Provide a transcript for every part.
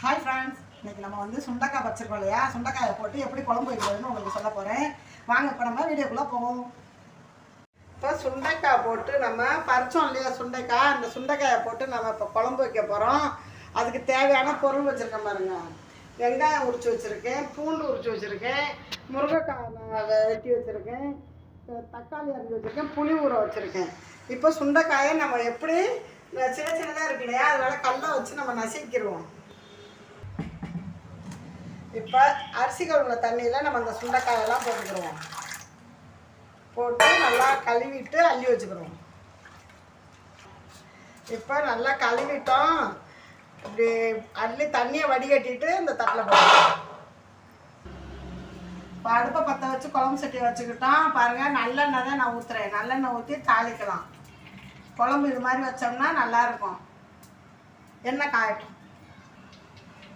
Hi friends இன்னைக்கு நம்ம வந்து சுண்டக்காய் வச்சுருக்கோம் இல்லையா? சுண்டக்காயை போட்டு எப்படி குழம்பு வைக்கிறதுன்னு உங்களுக்கு சொல்ல போகிறேன் வாங்க இப்போ நம்ம வீடியோக்குள்ளே போவோம். இப்போ சுண்டைக்காய் போட்டு நம்ம பறிச்சோம் இல்லையா சுண்டைக்காய்? அந்த சுண்டைக்காயை போட்டு நம்ம இப்போ குழம்பு வைக்க போகிறோம் அதுக்கு தேவையான பொருள் வச்சுருக்கேன் பாருங்க. வெங்காயம் உரிச்சு வச்சுருக்கேன். பூண்டு உரிச்சு வச்சுருக்கேன். முருங்கைக்காய் வெட்டி வச்சுருக்கேன். தக்காளி அரைஞ்சி வச்சுருக்கேன். புளி ஊற வச்சுருக்கேன். இப்போ சுண்டைக்காயை நம்ம எப்படி சின்ன சின்னதாக இருக்கு இல்லையா? அதனால் கல்லை வச்சு நம்ம நசுக்கிடுவோம் இப்போ அரிசி கழுவுன தண்ணியில் நம்ம அந்த சுண்டைக்காயெல்லாம் போட்டுக்கிடுவோம். போட்டு நல்லா கழுவிட்டு அள்ளி வச்சுக்கிறோம் இப்போ நல்லா கழுவிட்டோம். இப்படி அள்ளி தண்ணியை வடிகட்டிட்டு இந்த தட்டில் போடுவோம் இப்போ அடுப்பை பற்ற வச்சு குழம்பு சட்டி வச்சுக்கிட்டோம். பாருங்கள் நல்லெண்ணெய் தான் நான் ஊற்றுறேன் நல்லெண்ணெய் ஊற்றி தாளிக்கலாம். குழம்பு இது மாதிரி வச்சோம்னா நல்லாயிருக்கும் எண்ணெய் காயட்டும்.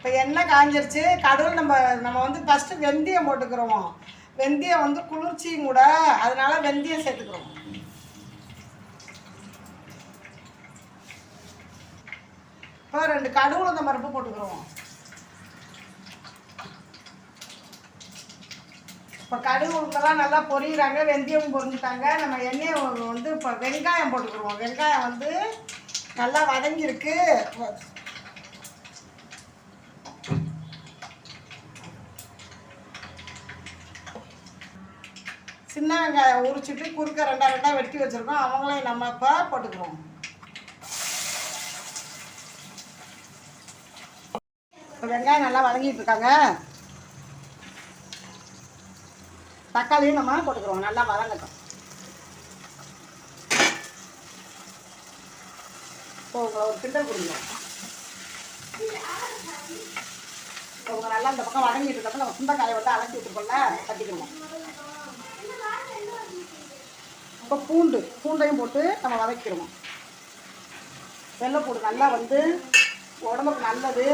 இப்போ எண்ணெய் காஞ்சிருச்சு கடவுள் நம்ம நம்ம வந்து ஃபஸ்ட்டு வெந்தயம் போட்டுக்கிறோம். வெந்தயம் வந்து குளிர்ச்சியும் கூட அதனால வெந்தயம் சேர்த்துக்கிறோம். இப்போ ரெண்டு கடுகு உளுந்த பருப்பு போட்டுக்கிறோம். இப்போ கடுகு உளுந்தெல்லாம் நல்லா பொரியிறாங்க வெந்தயம் பொரிஞ்சுட்டாங்க. நம்ம எண்ணெயை வந்து இப்போ வெங்காயம் போட்டுக்கிறோம். வெங்காயம் வந்து நல்லா வதங்கியிருக்கு. சின்ன வெங்காயம் உரிச்சிட்டு குறுக்க ரெண்டா ரெண்டா வெட்டி வச்சிருக்கோம். அவங்களையும் நம்ம இப்போ போட்டுக்கிறோம் இப்போ வெங்காயம் நல்லா வதங்கிட்டு இருக்காங்க. தக்காளியும் நம்ம போட்டுக்கிறோம். நல்லா வதங்கட்டும். இப்போ உங்களை ஒரு கிண்டல் கொடுங்க. இப்போ உங்களை நல்லா இந்த பக்கம் வதங்கிட்டு இருக்கப்ப நம்ம சுண்டக்காயை வந்து அலசி விட்டுருக்கோம்ல கட்டிக்கிடுவோம். இப்போ பூண்டு பூண்டையும் போட்டு நம்ம வதக்கிடுவோம். வெள்ளைப்பூடு நல்லா வந்து உடம்புக்கு நல்லது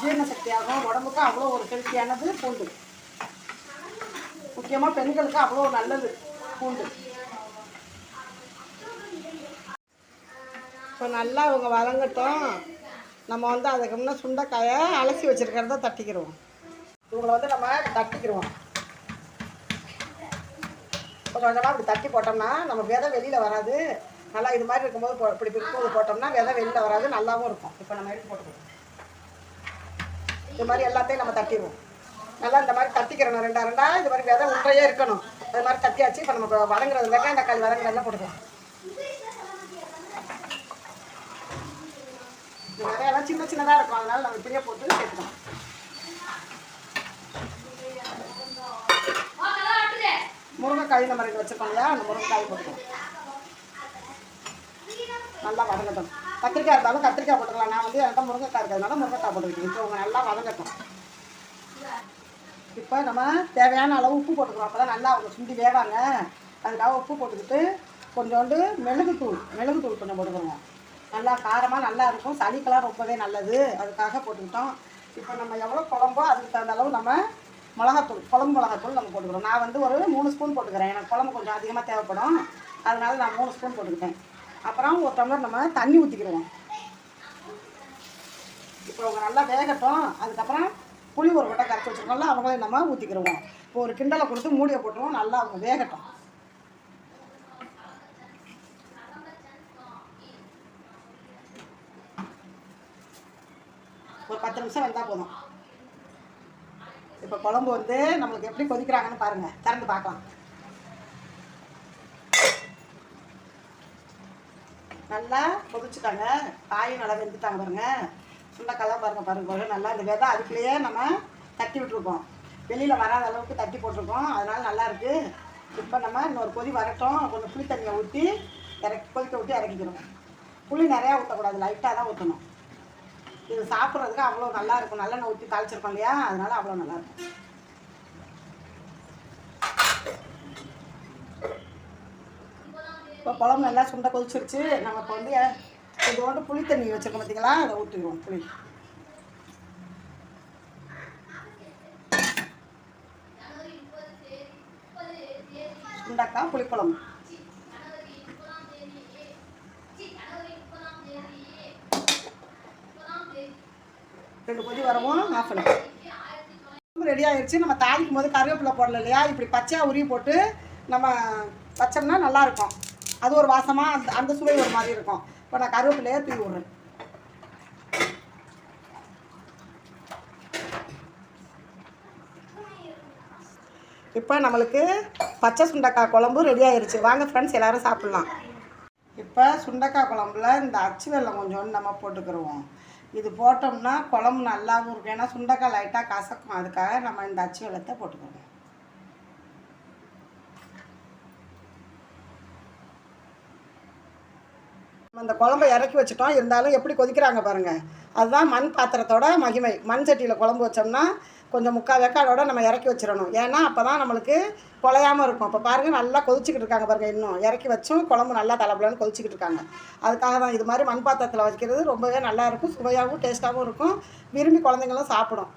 ஜீரண சக்தியாகும் உடம்புக்கு அவ்வளோ ஒரு ஹெல்த்தியானது பூண்டு. முக்கியமாக பெண்களுக்கு அவ்வளோ நல்லது பூண்டு. இப்போ நல்லா அவங்க வதங்கட்டும். நம்ம வந்து அதுக்கு முன்னே சுண்டைக்காயை அலசி வச்சுருக்கிறத தட்டிக்கிறோம் இவங்களை வந்து நம்ம தட்டிக்கிடுவோம் கொஞ்சம் கொஞ்சமாக இப்படி தட்டி போட்டோம்னா நம்ம விதை வெளியில் வராது. நல்லா இது மாதிரி இருக்கும்போது போ- இப்படி இருக்கும்போது போட்டோம்னா விதை வெளியில் வராது நல்லாவும் இருக்கும். இப்போ நம்ம எடுத்து போட்டுக்கணும். இது மாதிரி எல்லாத்தையும் நம்ம தட்டிடுவோம். நல்லா இந்த மாதிரி தட்டிக்கிறணும் ரெண்டா ரெண்டா. இது மாதிரி விதை உண்டையே இருக்கணும். அது மாதிரி தட்டியாச்சு இப்போ நம்ம வதங்குறது வெங்காயம் தக்காளி வதங்குறதுலாம் போட்டுக்கலாம். நிறையெல்லாம் சின்ன சின்னதாக இருக்கும். அதனால நம்ம இப்படியே போட்டு சேர்த்துக்கலாம். முருங்கைக்காய் நம்ம ரெண்டு வச்சுருக்கோம் இல்லையா அந்த முருங்கைக்காய் போட்டுக்கலாம் நல்லா வதங்கட்டும். கத்திரிக்காய் இருந்தாலும் கத்திரிக்காய் போட்டுக்கலாம். நான் வந்து என்கிட்ட முருங்கைக்காய் இருக்கிறதுனால முருங்கைக்காய் போட்டுக்கிட்டேன். இப்போ உங்கள் நல்லா வதங்கட்டும். இப்போ நம்ம தேவையான அளவு உப்பு போட்டுக்கிறோம். அப்போ தான் நல்லா அவங்க சுண்டி வேவாங்க அதுக்காக உப்பு போட்டுக்கிட்டு கொஞ்சோண்டு மிளகுத்தூள் மிளகுத்தூள் கொஞ்சம் போட்டுக்கிறோம் நல்லா காரமாக நல்லா இருக்கும். சளிக்கெல்லாம் ரொம்பவே நல்லது. அதுக்காக போட்டுக்கிட்டோம். இப்போ நம்ம எவ்வளோ குழம்போ அதுக்கு தகுந்த அளவு நம்ம மிளகாத்தூள் குழம்பு மிளகாத்தூள் நம்ம போட்டுக்கிறோம். நான் வந்து ஒரு மூணு ஸ்பூன் போட்டுக்கிறேன். எனக்கு குழம்பு கொஞ்சம் அதிகமாக தேவைப்படும். அதனால நான் மூணு ஸ்பூன் போட்டுக்கிட்டேன். அப்புறம் ஒரு டம்ளர் நம்ம தண்ணி ஊற்றிக்கிடுவோம் இப்போ அவங்க நல்லா வேகட்டும். அதுக்கப்புறம் புளி ஒரு கொட்டை கரைச்சி வச்சுருக்கோம்ல அவங்களையும் நம்ம ஊற்றிக்கிடுவோம் இப்போ ஒரு கிண்டலை கொடுத்து மூடியை போட்டுருவோம். நல்லா அவங்க வேகட்டும். ஒரு பத்து நிமிஷம் வந்தால் போதும். இப்போ குழம்பு வந்து நம்மளுக்கு எப்படி கொதிக்கிறாங்கன்னு பாருங்கள் திறந்து பார்க்கலாம். நல்லா கொதிச்சுட்டாங்க. காயும் நல்லா வெந்துட்டாங்க பாருங்க. சுண்டைக்காய் பாருங்க பாருங்க பாருங்க. நல்லா இந்த விதை அதுக்குள்ளேயே நம்ம தட்டி விட்டுருக்கோம். வெளியில் வராத அளவுக்கு தட்டி போட்டிருக்கோம். அதனால நல்லா இருக்கு. இப்போ நம்ம இன்னொரு கொதி வரட்டும். கொஞ்சம் புளி தண்ணியை ஊற்றி இறக்கி கொதிக்க ஊற்றி இறக்கிக்கிறோம். புளி நிறையா ஊற்றக்கூடாது லைட்டாக தான் ஊற்றணும் இது சாப்பிட்றதுக்கு அவ்வளோ நல்லா இருக்கும். நல்லெண்ணெய் ஊற்றி தாளிச்சிருக்கோம் இல்லையா? அதனால அவ்வளோ நல்லா இருக்கும். இப்போ குழம்பு நல்லா சுண்டை கொதிச்சிருச்சு. நம்ம இப்போ வந்து கொஞ்சோண்டு புளி தண்ணி வச்சுருக்கோம் பார்த்தீங்களா அதை ஊற்றிடுவோம் புளி. சுண்டக்காய் புளிக்குழம்பு. ரெண்டு கொதி வரவும் ஆஃப் பண்ணிக்கலாம் ரெடி ஆயிடுச்சு நம்ம தாளிக்கும் போது கருவேப்பிலை போடல இல்லையா? இப்படி பச்சையாக உருவி போட்டு நம்ம வச்சோம்னா நல்லாயிருக்கும் அது ஒரு வாசமாக அந்த அந்த சுவை ஒரு மாதிரி இருக்கும். இப்போ நான் கருவேப்பிலையே தூவி விட்றேன். இப்போ நம்மளுக்கு பச்சை சுண்டக்காய் குழம்பு ரெடி ஆயிருச்சு. வாங்க ஃப்ரெண்ட்ஸ் எல்லாரும் சாப்பிட்லாம். இப்போ சுண்டக்காய் குழம்புல இந்த அச்சு வெள்ளம் கொஞ்சோண்டு நம்ம போட்டுக்கிருவோம். இது போட்டோம்னா குழம்பு நல்லாவும் இருக்கும். ஏன்னா சுண்டக்காய் லைட்டாக கசக்கும். அதுக்காக நம்ம இந்த அச்சு வெள்ளத்தை போட்டுக்கிறோம் நம்ம இந்த குழம்பை இறக்கி வச்சுட்டோம். இருந்தாலும் எப்படி கொதிக்கிறாங்க பாருங்கள் அதுதான் மண் பாத்திரத்தோட மகிமை. மண் சட்டியில் குழம்பு வச்சோம்னா கொஞ்சம் முக்கால் வேக்காடோட நம்ம இறக்கி வச்சிடணும். ஏன்னா அப்போ தான் நம்மளுக்கு குலையாமல் இருக்கும். இப்போ பாருங்கள் நல்லா கொதிச்சுக்கிட்டு இருக்காங்க பாருங்கள் இன்னும். இறக்கி வச்சும் குழம்பு நல்லா தலைப்புலன்னு கொதிச்சுக்கிட்டு இருக்காங்க. அதுக்காக தான் இது மாதிரி மண் பாத்திரத்தில் வைக்கிறது ரொம்பவே நல்லாயிருக்கும் சுவையாகவும் டேஸ்ட்டாகவும் இருக்கும். விரும்பி குழந்தைங்களும் சாப்பிடும்.